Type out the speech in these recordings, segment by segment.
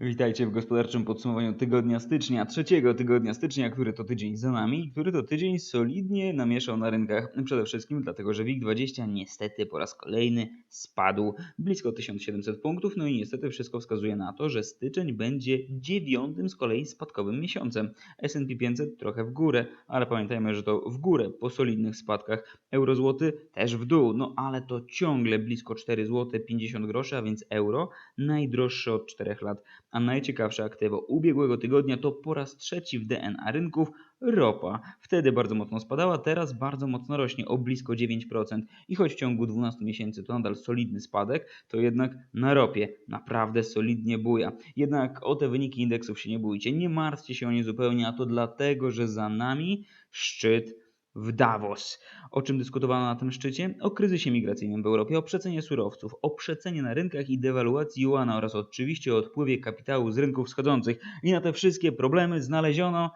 Witajcie w gospodarczym podsumowaniu tygodnia stycznia, trzeciego tygodnia stycznia, który to tydzień za nami, który to tydzień solidnie namieszał na rynkach. Przede wszystkim dlatego, że WIG20 niestety po raz kolejny spadł blisko 1700 punktów, no i niestety wszystko wskazuje na to, że styczeń będzie dziewiątym z kolei spadkowym miesiącem. S&P 500 trochę w górę, ale pamiętajmy, że to w górę po solidnych spadkach. Euro złoty też w dół, no ale to ciągle blisko 4 zł 50 groszy, a więc euro najdroższe od 4 lat a najciekawsze aktywo ubiegłego tygodnia to po raz trzeci w DNA rynków ropa. Wtedy bardzo mocno spadała, teraz bardzo mocno rośnie o blisko 9%. I choć w ciągu 12 miesięcy to nadal solidny spadek, to jednak na ropie naprawdę solidnie buja. Jednak o te wyniki indeksów się nie bójcie, nie martwcie się o nie zupełnie, a to dlatego, że za nami szczyt w Davos. O czym dyskutowano na tym szczycie? O kryzysie migracyjnym w Europie, o przecenie surowców, o przecenie na rynkach i dewaluacji juana oraz oczywiście o odpływie kapitału z rynków wschodzących. I na te wszystkie problemy znaleziono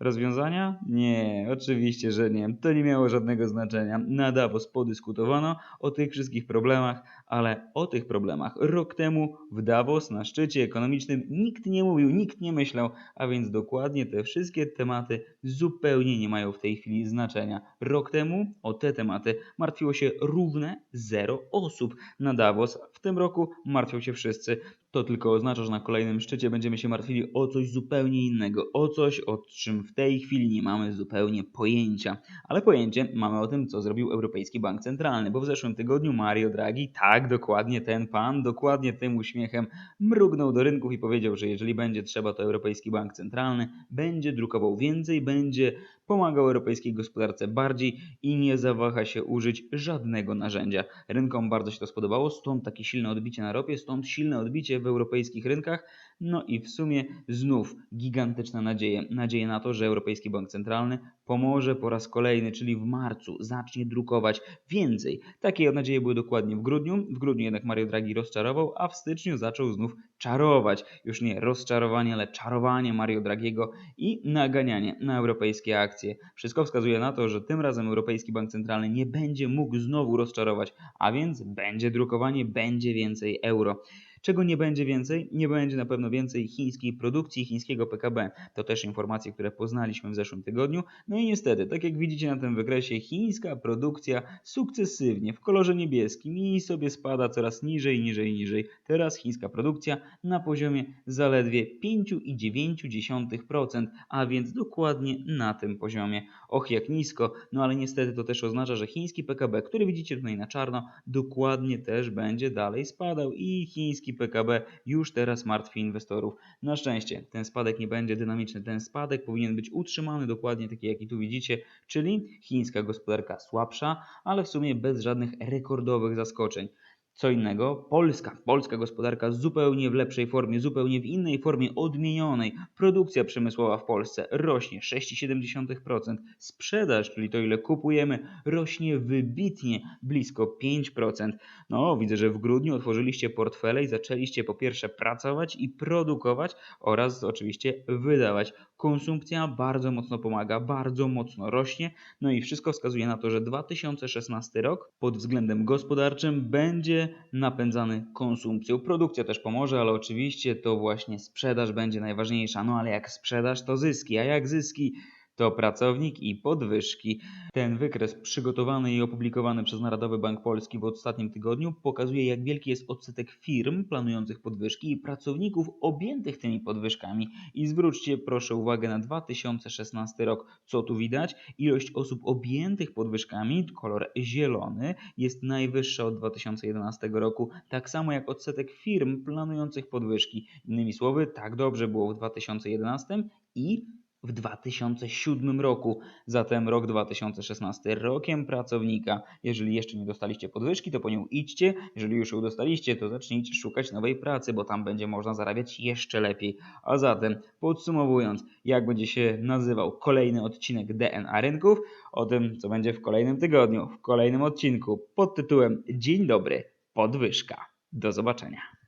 Rozwiązania? Nie, oczywiście, że nie. To nie miało żadnego znaczenia. Na Davos podyskutowano o tych wszystkich problemach, ale o tych problemach rok temu w Davos na szczycie ekonomicznym nikt nie mówił, nikt nie myślał, a więc dokładnie te wszystkie tematy zupełnie nie mają w tej chwili znaczenia. Rok temu o te tematy martwiło się równe zero osób na Davos. W tym roku martwią się wszyscy. To tylko oznacza, że na kolejnym szczycie będziemy się martwili o coś zupełnie innego, o coś, o czym w tej chwili nie mamy zupełnie pojęcia. Ale pojęcie mamy o tym, co zrobił Europejski Bank Centralny, bo w zeszłym tygodniu Mario Draghi, tak dokładnie ten pan, dokładnie tym uśmiechem mrugnął do rynków i powiedział, że jeżeli będzie trzeba, to Europejski Bank Centralny będzie drukował więcej, będzie pomagał europejskiej gospodarce bardziej i nie zawaha się użyć żadnego narzędzia. Rynkom bardzo się to spodobało, stąd takie silne odbicie na ropie, stąd silne odbicie w europejskich rynkach. No i w sumie znów gigantyczna nadzieja, nadzieja na to, że Europejski Bank Centralny pomoże po raz kolejny, czyli w marcu, zacznie drukować więcej. Takie nadzieje były dokładnie w grudniu. W grudniu jednak Mario Draghi rozczarował, a w styczniu zaczął znów czarować. Już nie rozczarowanie, ale czarowanie Mario Draghiego i naganianie na europejskie akcje. Wszystko wskazuje na to, że tym razem Europejski Bank Centralny nie będzie mógł znowu rozczarować, a więc będzie drukowanie, będzie więcej euro. Czego nie będzie więcej? Nie będzie na pewno więcej chińskiej produkcji, chińskiego PKB. To też informacje, które poznaliśmy w zeszłym tygodniu. No i niestety, tak jak widzicie na tym wykresie, chińska produkcja sukcesywnie w kolorze niebieskim i sobie spada coraz niżej, niżej, niżej. Teraz chińska produkcja na poziomie zaledwie 5,9%, a więc dokładnie na tym poziomie. Och, jak nisko, no ale niestety to też oznacza, że chiński PKB, który widzicie tutaj na czarno, dokładnie też będzie dalej spadał i chiński niski PKB już teraz martwi inwestorów. Na szczęście ten spadek nie będzie dynamiczny, ten spadek powinien być utrzymany dokładnie taki jaki tu widzicie, czyli chińska gospodarka słabsza, ale w sumie bez żadnych rekordowych zaskoczeń. Co innego, Polska, polska gospodarka zupełnie w lepszej formie, zupełnie w innej formie, odmienionej. Produkcja przemysłowa w Polsce rośnie 6,7%. Sprzedaż, czyli to ile kupujemy, rośnie wybitnie blisko 5%. No, widzę, że w grudniu otworzyliście portfele i zaczęliście po pierwsze pracować i produkować oraz oczywiście wydawać. Konsumpcja bardzo mocno pomaga, bardzo mocno rośnie. No i wszystko wskazuje na to, że 2016 rok pod względem gospodarczym będzie napędzany konsumpcją. Produkcja też pomoże, ale oczywiście to właśnie sprzedaż będzie najważniejsza. No ale jak sprzedaż, to zyski, a jak zyski, to pracownik i podwyżki. Ten wykres przygotowany i opublikowany przez Narodowy Bank Polski w ostatnim tygodniu pokazuje, jak wielki jest odsetek firm planujących podwyżki i pracowników objętych tymi podwyżkami. I zwróćcie proszę uwagę na 2016 rok. Co tu widać? Ilość osób objętych podwyżkami, kolor zielony, jest najwyższa od 2011 roku, tak samo jak odsetek firm planujących podwyżki. Innymi słowy, tak dobrze było w 2011 i w 2007 roku. Zatem rok 2016 rokiem pracownika. Jeżeli jeszcze nie dostaliście podwyżki, to po nią idźcie. Jeżeli już ją dostaliście, to zacznijcie szukać nowej pracy, bo tam będzie można zarabiać jeszcze lepiej. A zatem, podsumowując, jak będzie się nazywał kolejny odcinek DNA Rynków, o tym, co będzie w kolejnym tygodniu, w kolejnym odcinku pod tytułem Dzień dobry, podwyżka. Do zobaczenia.